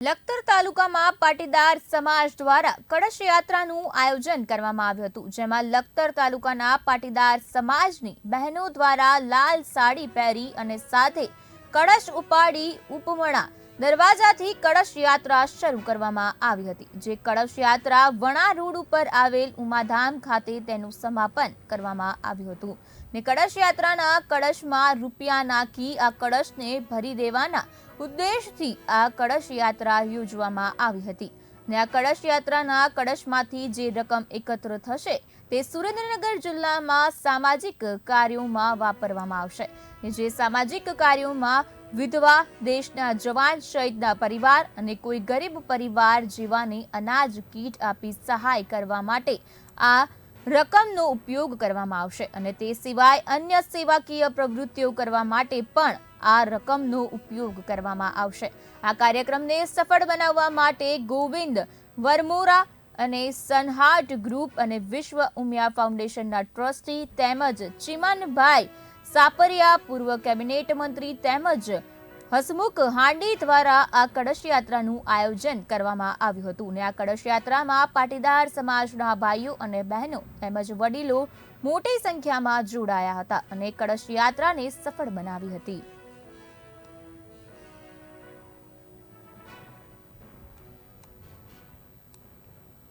લખતર તાલુકામાં પાટીદાર સમાજ દ્વારા કળશ યાત્રાનું આયોજન કરવામાં આવ્યું હતું, જેમાં લખતર તાલુકાના પાટીદાર સમાજની બહેનો દ્વારા લાલ સાડી પહેરી અને સાથે કળશ ઉપાડી ઉપમણા દરવાજાથી કળશ યાત્રા શરૂ કરવામાં આવી હતી, જે કળશ યાત્રા વણા રોડ ઉપર આવેલ ઉમાધામ ખાતે તેનું સમાપન કરવામાં આવ્યું હતું. ને કળશ યાત્રાના કળશમાં રૂપિયા નાખી આ કળશને ભરી દેવાના ઉદ્દેશથી આ કળશ યાત્રા યોજવામાં આવી હતી. ને આ કળશ યાત્રાના કળશમાંથી જે રકમ એકત્ર થશે, તે સુરેન્દ્રનગર જિલ્લામાં સામાજિક કાર્યોમાં વાપરવામાં આવશે. જે સામાજિક કાર્યોમાં વિધવા, દેશના જવાન, શહીદના પરિવાર અને કોઈ ગરીબ પરિવાર જેવાને અનાજ, કીટ આપી સહાય કરવા માટે આ રકમનો ઉપયોગ કરવામાં આવશે અને તે સિવાય અન્ય સેવાકીય પ્રવૃત્તિઓ કરવા માટે પણ આ રકમનો ઉપયોગ કરવામાં આવશે. આ કાર્યક્રમને સફળ બનાવવા માટે ગોવિંદ વરમોરા અને સનહાટ ગ્રુપ અને વિશ્વ ઉમિયા ફાઉન્ડેશનના ટ્રસ્ટી તેમજ ચિમનભાઈ સાપરિયા પૂર્વ કેબિનેટ મંત્રી તેમજ હસમુખ હાંડી દ્વારા આ કળશ યાત્રાનું આયોજન કરવામાં આવ્યું હતું અને આ કળશ યાત્રામાં પાટીદાર સમાજના ભાઈઓ અને બહેનો તેમજ વડીલો મોટી સંખ્યામાં જોડાયા હતા અને કળશ યાત્રાને સફળ બનાવી હતી.